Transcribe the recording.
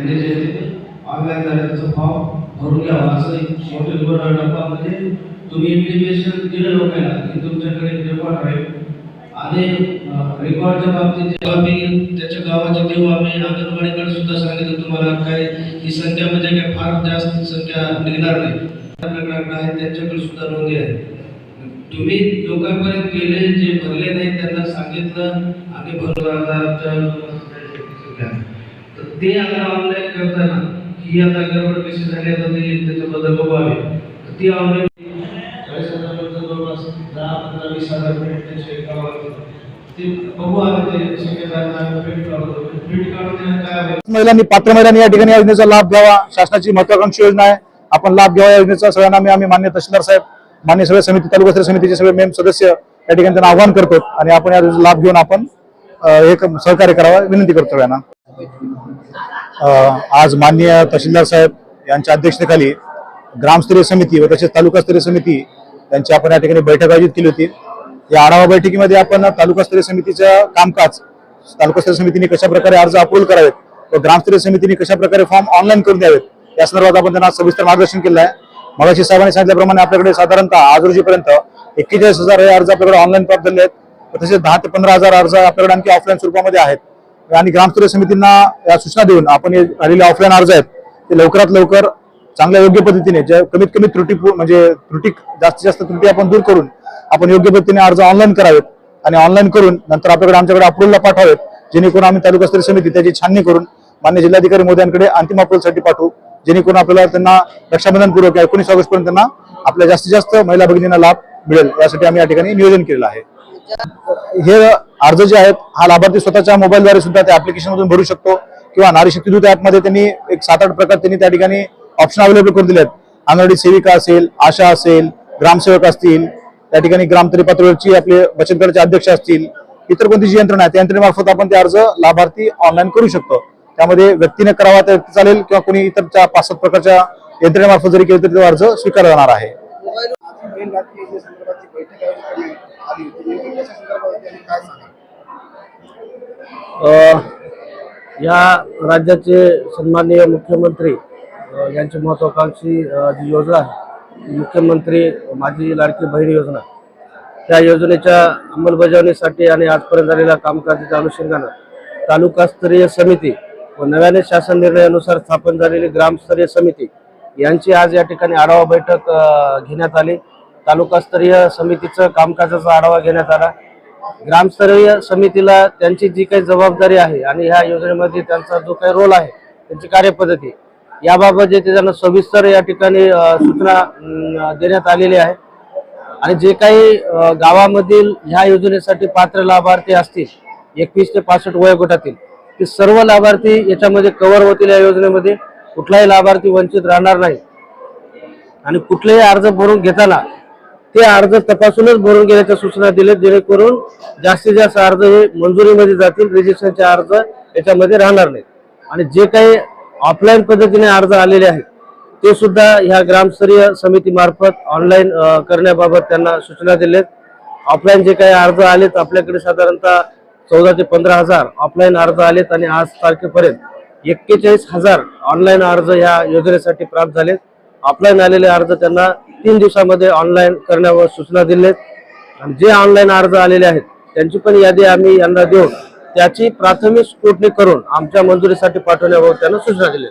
त्यांनी जे ऑनलाईन झालं फॉर्म भरून घ्यावा असं एक शेवटी रिपोर्ट डब्बा म्हणजे तुम्ही इंटिमेशन दिलं लोकांना की तुमच्याकडे रेकॉर्ड आहे. आणि रेकॉर्डच्या बाबतीत जेव्हा मी त्याच्या गावाच्या तेव्हा आम्ही अंगणवाडीकडे सुद्धा सांगितलं तुम्हाला काय ही संख्या म्हणजे काय फार जास्त संख्या निघणार नाही. आहे त्यांच्याकडे सुद्धा नोंदी आहे. तुम्ही लोकांपर्यंत गेले जे भरले नाही त्यांना सांगितलं आम्ही भरून आता ते आता ऑनलाईन करताना ही आता गडबड कशी झाली आता ते त्याच्याबद्दल बघू आम्ही. तर ती ऑनलाईन चाळीस हजारापर्यंत जवळपास दहा पंधरा वीस हजार प्रिंट त्याचे गावात ते बघू आम्ही ते शक्यता प्रिंट काढतो. प्रिंट काढून देण्यात काय आहे? महिलांनी पात्र महिलांनी या ठिकाणी या योजनेचा लाभ घ्यावा. शासनाची महत्वाकांक्षी योजना आहे. आपण लाभ घ्यावा या योजनेचा. सगळ्यांना मी आम्ही मान्य तहसीलदार साहेब मान्य सगळे समिती तालुका समितीचे सगळे मेम सदस्य या ठिकाणी त्यांना आवाहन करतो आणि आपण या योजनेचा लाभ घेऊन आपण एक सहकार्य करावा. विनंती करतो सगळ्यांना अ, आज माननीय तहसीलदार साहेब यांच्या अध्यक्षतेखाली ग्रामस्तरीय समिती व तसेच तालुकास्तरीय समिती यांची आपण या ठिकाणी बैठक आयोजित केली होती. या आढावा बैठकीमध्ये आपण तालुकास्तरीय समितीचं कामकाज तालुकास्तरीय समितीने कशा प्रकारे अर्ज अप्रूव्ह करावेत व ग्रामस्तरीय समितीने कशा प्रकारे फॉर्म ऑनलाईन करून द्यावेत या संदर्भात आपण त्यांना सविस्तर मार्गदर्शन केलं आहे. मगाशी साहेबांनी सांगितल्याप्रमाणे आपल्याकडे साधारणतः आज रोजीपर्यंत एक्केचाळीस हजार हे अर्ज आपल्याकडे ऑनलाईन प्राप्त झाले आहेत तसेच दहा ते पंधरा हजार अर्ज आपल्याकडे आणखी ऑफलाईन स्वरूपामध्ये आहेत. आणि ग्रामस्तरीय समितींना या सूचना देऊन आपण हे आलेले ऑफलाईन अर्ज आहेत ते लवकरात लवकर चांगल्या योग्य पद्धतीने ज्या कमीत कमी त्रुटी म्हणजे त्रुटी जास्तीत जास्त त्रुटी आपण दूर करून आपण योग्य पद्धतीने अर्ज ऑनलाईन करावेत आणि ऑनलाईन करून नंतर आपल्याकडे आमच्याकडे अप्रूव्हलला पाठवावेत जेणेकरून आम्ही तालुकास्तरीय समिती त्याची छाननी करून मान्य जिल्हाधिकारी मोद्यांकडे अंतिम अप्रूव्हलसाठी पाठवू जेणेकरून आपल्याला त्यांना रक्षाबंधनपूर्वक एकोणीस ऑगस्ट पर्यंत त्यांना आपल्या जास्तीत जास्त महिला भगिनींना लाभ मिळेल यासाठी आम्ही या ठिकाणी नियोजन केलेलं आहे. हे अर्ज जे आहेत हा लाभार्थी स्वतःच्या मोबाईलद्वारे सुद्धा त्या application मधून भरू शकतो. किंवा नारी शक्ती दूत मध्ये त्यांनी एक सात आठ प्रकार त्यांनी त्या ठिकाणी ऑप्शन अवेलेबल करून दिले आहेत अंगणवाडी सेविका असेल आशा असेल ग्रामसेवक असतील त्या ठिकाणी ग्रामतरी पातळीवरची आपले बचत गटाचे अध्यक्ष असतील इतर कोणती जी यंत्रणा आहे त्या यंत्रणेमार्फत आपण ते अर्ज लाभार्थी ऑनलाईन करू शकतो. त्यामध्ये व्यक्तीने करावा तर व्यक्ती चालेल किंवा कोणी इतरच्या पाच सात प्रकारच्या यंत्रणेमार्फत जरी केलं तरी तो अर्ज स्वीकारला जाणार आहे अ, या राज्याचे सन्माननीय मुख्यमंत्री यांची महत्वाकांक्षी जी योजना आहे मुख्यमंत्री माझी लाडकी बहीण योजना. त्या योजनेच्या अंमलबजावणीसाठी आणि आजपर्यंत झालेल्या कामकाजाच्या अनुषंगानं तालुकास्तरीय समिती व नव्याने शासन निर्णयानुसार स्थापन झालेली ग्रामस्तरीय समिती यांची आज या ठिकाणी आढावा बैठक घेण्यात आली. तालुकास्तरीय समितीचं कामकाजाचा आढावा घेण्यात आला. ग्रामस्तरीय समितीला त्यांची जी काही जबाबदारी आहे आणि ह्या योजनेमध्ये त्यांचा जो काही रोल आहे त्यांची कार्यपद्धती याबाबत जे ते त्यांना सविस्तर या ठिकाणी सूचना देण्यात आलेली आहे. आणि जे काही गावामधील ह्या योजनेसाठी पात्र लाभार्थी असतील एकवीस ते पासष्ट वयोगटातील ते सर्व लाभार्थी याच्यामध्ये कव्हर होतील या योजनेमध्ये. कुठलाही लाभार्थी वंचित राहणार नाही. आणि कुठलेही अर्ज भरून घेताना ते अर्ज तपासूनच भरून घेण्याच्या सूचना दिल्यात जेणेकरून जास्तीत जास्त अर्ज हे मंजुरीमध्ये जातील रजिस्ट्रेशनचे अर्ज याच्यामध्ये राहणार नाहीत. आणि जे काही ऑफलाईन पद्धतीने अर्ज आलेले आहेत ते सुद्धा ह्या ग्रामस्तरीय समितीमार्फत ऑनलाईन करण्याबाबत त्यांना सूचना दिल्यात. ऑफलाईन जे काही अर्ज आलेत आपल्याकडे साधारणतः चौदा ते पंधरा हजार ऑफलाईन अर्ज आलेत आणि आज तारखेपर्यंत एक्केचाळीस हजार ऑनलाईन अर्ज ह्या योजनेसाठी प्राप्त झालेत. ऑफलाईन आलेले अर्ज त्यांना तीन दिवसामध्ये ऑनलाईन करण्यावर सूचना दिलेत. आणि जे ऑनलाईन अर्ज आलेले आहेत त्यांची पण यादी आम्ही यांना देऊन त्याची प्राथमिक स्क्रुटनी करून आमच्या मंजुरीसाठी पाठवण्यावर त्यांना सूचना दिल्या